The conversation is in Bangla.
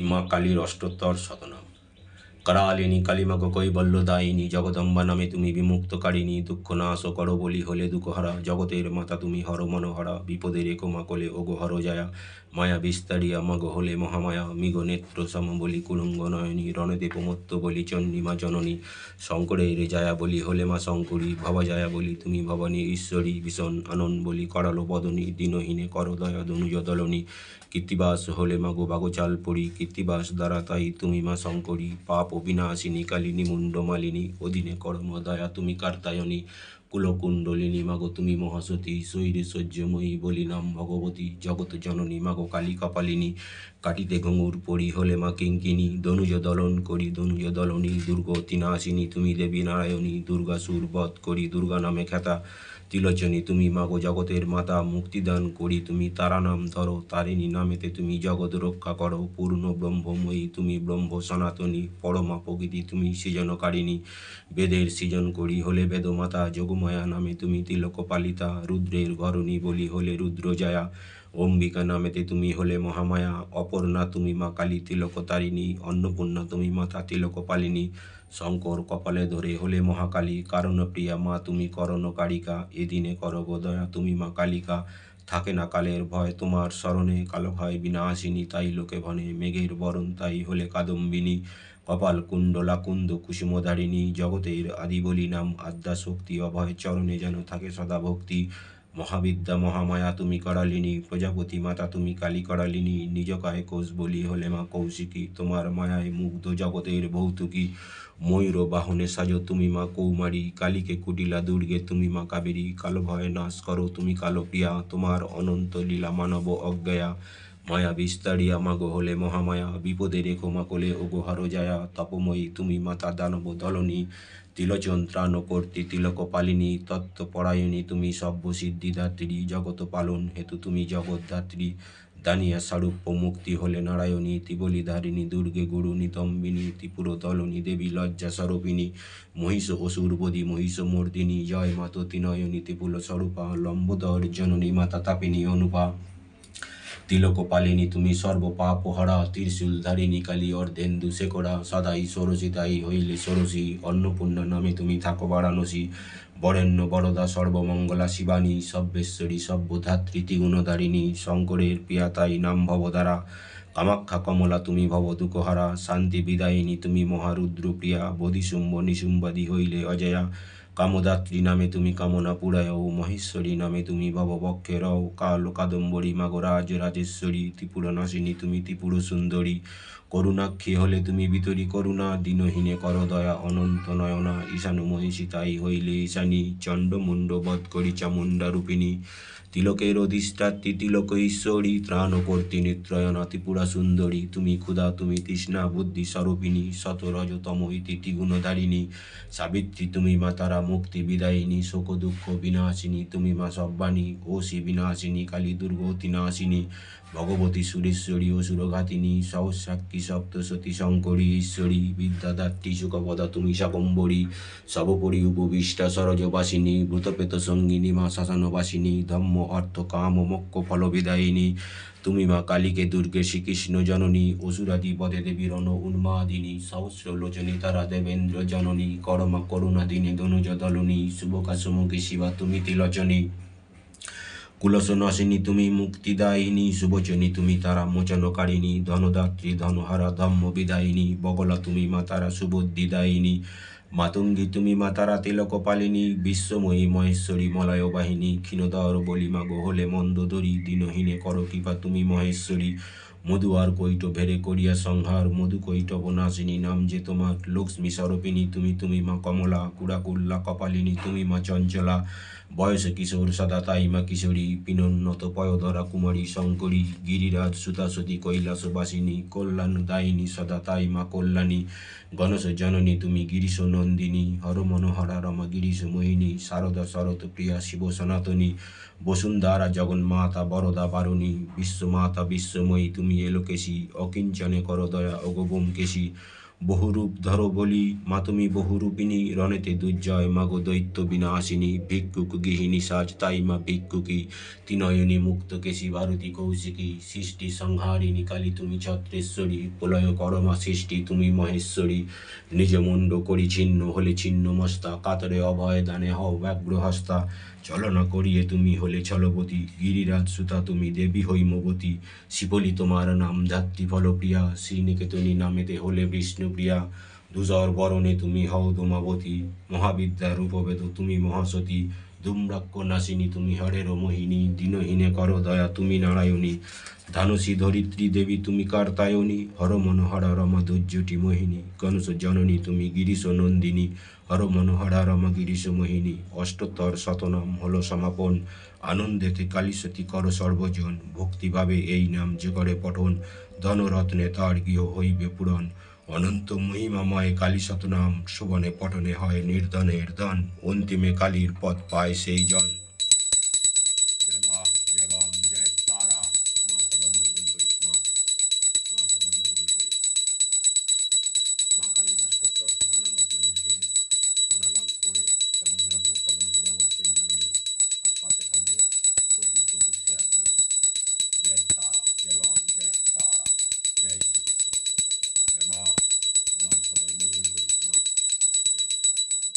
মা কালীর অষ্টোত্তর শতনাম করালিনী কালিমাগ কৈবল্যদায়িনী জগদম্বা নামে তুমি বিমুক্তকারিণী, দুঃখ নাশ করো বলি হলে দুঃখহারা। জগতের মাতা তুমি হর মনোহরা, বিপদের একো মা কোলে ওগো হর জায়া। মায়া বিস্তারিয়া, মগ হলে মহামায়া। মিগ নেত্র সম বলি কুলুঙ্গ নয়নী রণদে প্রমত্ত বলি চণ্ডী মা জননী। শঙ্করের জায়া বলি হলে মা শঙ্করী, ভবা জায়া বলি তুমি ভবানী ঈশ্বরী। ভীষণ আনন্দ বলি করালো বদনী, দিনহীনে কর দয়া দনুজ দলনী। কীর্তিবাস হলে মা গো বাগো চাল পড়ি, কীর্তিবাস দ্বারা তাই তুমি মা শঙ্করী। পাপ অবিনাশিনী, কালিনী মুন্ড মালিনী অধীনে কর্ম দয়া তুমি কার্তায়নী, কুলকুণ্ডলিনী, মাগো তুমি মহাসতী শৈরে সহ্যময়ী বলি নাম ভগবতী, জগৎ জননী, মাগো কালী কপালিনী, কাটিতে ঘুঙুর পড়ি হলে মা কিঙ্কিনী দনুজ দলন করি দনুজ দলনী দুর্গতি নাশিনী তুমি দেবী নারায়ণী, দুর্গা সুর বধ করি দুর্গা নামে খ্যাতা তিলোচনী তুমি মাগো জগতের মাতা, মুক্তিদান করি তুমি, তারা নাম ধরো, তারিণী নামেতে তুমি জগৎ রক্ষা করো, পূর্ণ ব্রহ্মময়ী তুমি ব্রহ্ম সনাতনী, পরমা প্রকৃতি তুমি সৃজনকারিণী, বেদের সৃজন করি হলে বেদমাতা, যোগমায়া নামে তুমি তিলক পালিতা রুদ্রের ঘরণী বলি হলে রুদ্রজায়া, অম্বিকা নামেতে তুমি হলে মহামায়া, অপর্ণা তুমি মা কালী তিলক তারিণী অন্নপূর্ণা তুমি মাতা তিলক পালিনী শঙ্কর কপালে ধরে হলে মহাকালী, কারণ প্রিয়া, মা তুমি করণকারিকা এদিনে কর গো দয়া তুমি মা কালিকা। থাকে না কালের ভয় তোমার স্মরণে, কালো হয় বিনাশিনী তাই লোকে ভনে, মেঘের বরণ তাই হলে কাদম্বিনী। কপাল কুণ্ডলা কুন্দ কুসুমধারিণী, জগতের আদি বলি নাম আদ্যা শক্তি, অভয় চরণে যেন থাকে সদা ভক্তি। মহাবিদ্যা মহামায়া তুমি করালিনী, প্রজাপতি মাতা তুমি কালী করালিনী, নিজ কায় কোষ বলি হলে মা কৌশিকী, তোমার মায়ায় মুগ্ধ জগতের ভৌতুকী। ময়ূর বাহনে সাজো তুমি মা কৌমারী, কালীকে কুটিলা দুর্গে তুমি মা কাবেরী। কালো ভয় নাশ করো তুমি কালো প্রিয়া, তোমার অনন্ত লীলা মানব অজ্ঞয়া। মায়া বিস্তারিয়া মাগো হলে মহামায়া, বিপদে রেখো মা কোলে ওগো হারো জায়া। তপময়ী তুমি মাতা দানব দলনী তিলোচন ত্রাণ কর্তী তিলক পালিনী তত্ত্ব পরায়ণী তুমি সভ্য সিদ্ধিদাত্রী জগত পালন হেতু তুমি জগদ্ধাত্রী। দানিয়া স্বরূপ মুক্তি হলে নারায়ণী, ত্রিবলিধারিণী, দুর্গে গুরু, নিতম্বিনী ত্রিপুর দলনী দেবী, লজ্জা স্বরূপিণী, মহিষ অসুরবদী মহিষ মর্দিনী, জয় মাত, তিনয়নী ত্রিপুল স্বরূপা লম্বোদর, জননী, মাতা তাপিনী, অনুপা। তিলক পালিনী তুমি সর্বপাপ হরা ত্রিশূল ধারিণী কালী অর্ধেন্দু শেখরা, সদাই ষোড়শিতাই হইলে ষোড়শী, অন্নপূর্ণা নামে তুমি থাকো বারাণসী। বরেণ্য, বরদা, সর্বমঙ্গলা, শিবানী, সব্যেশ্বরী সভ্যধাত্রী ত্রিগুণধারিণী, শঙ্করের পিয়াতাই নাম ভবধারা। কামাক্ষা কমলা, তুমি ভব দুঃখহারা শান্তি, বিদায়িনী, তুমি মহারুদ্র প্রিয়া বোধিশুম্ভ নিশুম্বাদি হইলে অজয়া। কামদাত্রী নামে তুমি কামনা পুরায়ও, মহেশ্বরী নামে তুমি ভববক্ষে রও কাল কাদম্বরী মাগরাজ রাজেশ্বরী, ত্রিপুর নাসিনী, তুমি ত্রিপুর সুন্দরী। করুণাক্ষী হলে তুমি বিতরী করুণা, দীনহীনে কর দয়া, অনন্ত নয়না ঈশানু মহিষী তাই হইলে ঈশানী, চণ্ডমুণ্ড বধ করি চামুণ্ডা রূপিণী। তিলকের অধিষ্ঠাত্রী তিলক ঈশ্বরী ত্রাণ কর্তী নিত্রয়না ত্রিপুরা সুন্দরী, তুমি ক্ষুধা, তুমি তৃষ্ণা, বুদ্ধি স্বরূপিণী শতরজতম ইতি ত্রিগুণধারিণী সাবিত্রী, তুমি মা তারা মুক্তি, বিদায়িনী, শোক, দুঃখ, বিনাশিনী, তুমি মা সব্বানী শ্রী বিনাশিনী, কালী দুর্গতি নাশিনী ভগবতী সুরেশ্বরী ও সুরঘাতিনী সহসাক্ষী সপ্তসতী, শঙ্করী, ঈশ্বরী, বিদ্যাদাত্রী সুখপদা তুমি শাকম্বরী সর্বোপরি উপবিষ্টা, সরজবাসিনী ভূতপেত সঙ্গিনী, মা শাসনবাসিনী, ধম্ম, অর্থ, কাম ও মোক্ষ ফলবিদায়িনী তুমি মা কালীকে, দুর্গে, শ্রীকৃষ্ণ জননী, অসুরাদি পদে দেবী রণ উন্মাদিনী, সহস্র লোচনী তারা দেবেন্দ্র জননী, করমা করুণা দিনে ধনুজ দলনী, শুভকাসমুখী শিবা, তুমি তিলোচনী কুলসনাশিনী তুমি মুক্তিদায়িনী শুভচনী তুমি তারা মোচনকারিণী, ধনদাত্রী ধনহারা ধম্ম বিদায়িনী, বগলা তুমি মা তারা সুবুদ্ধিদায়িনী, মাতঙ্গী তুমি মা তারা তিলক পালিনী বিশ্বময়ী মহেশ্বরী মলয় বাহিনী, ক্ষীণদর বলিমা গোহলে হলে মন্দোদরী দিনহীনে কর কৃপা তুমি মহেশ্বরী মধু আর কৈট ভেরে করিয়া সংহার, মধু কৈটব নাশিনী নাম যে তোমার। লক্ষ্মী স্বরূপিনী তুমি তুমি মা কমলা কুড়াকুল্লা কপালিনী, তুমি মা চঞ্চলা। বয়স কিশোর, সদা তাই মা কিশোরী পিনোন্নত পয়ধরা কুমারী, শঙ্করী, গিরিরাজ সুতাসতী কৈলাসবাসিনী, কল্যাণ দায়িনী, সদা তাই মা কল্যাণী। গণেশ জননী, তুমি গিরিশ নন্দিনী, হর মনোহরা রমা গিরিশ মোহিনী শারদা শরৎ প্রিয়া শিব সনাতনী, বসুন্ধরা জগন্মাতা, বরদা বারুণী, বিশ্বমাতা বিশ্বময়ী, তুমি এলোকেশী অকিঞ্চনে কর দয়া অগোবম কেশী বহুরূপ ধরো বলি, মা তুমি বহুরূপিণী, রণেতে দুর্জয়, মাগো দৈত্য বিনাশিনী, ভিক্ষুক গৃহিণী সাজ তাই মা ভিক্ষুকী। তিনয়নী মুক্ত কেশী ভারতী কৌশিকী, সৃষ্টি সংহারিণী কালী তুমি ছত্রেশ্বরী, প্রলয় করমা সৃষ্টি তুমি মহেশ্বরী। নিজ মুন্ড করি ছিন্ন, হলে ছিন্ন মস্তা, কাতরে অভয় দানে হও ব্যাঘ্র হস্তা চলনা করিয়ে তুমি হলে ছলবতী গিরিরাজ সুতা তুমি দেবী হৈমবতী শিবলি তোমার নাম যাত্রী ফলপ্রিয়া, শ্রীনিকেতনী নামেতে হলে বিষ্ণুপ্রিয়া। দুজর বরণে তুমি হও দোমাবতী মহাবিদ্যা রূপবেদ তুমি মহাসতী। দুম্রাক্ষ নাসিনী, তুমি হরের মোহিনী, দীনহীনে কর দয়া, তুমি নারায়ণী। ধানুষী ধরিত্রী দেবী, তুমি কার্তায়নী। হর মনোহরা রমা দুর্যটি মোহিনী। গণেশ জননী, তুমি গিরিশ নন্দিনী। হর মনোহরা রমা গিরিশ মোহিনী। অষ্টোত্তর শতনাম হল সমাপন। আনন্দেতে কালীসতী কর সর্বজন। ভক্তিভাবে এই নাম যে করে পঠন। ধনরত্নে তার গৃহ হইবে পূরণ। অনন্ত মহিমাময় কালী শতনাম শোভনে পটনে হয় নির্ধনের ধন অন্তিমে কালীর পথ পায় সেই জন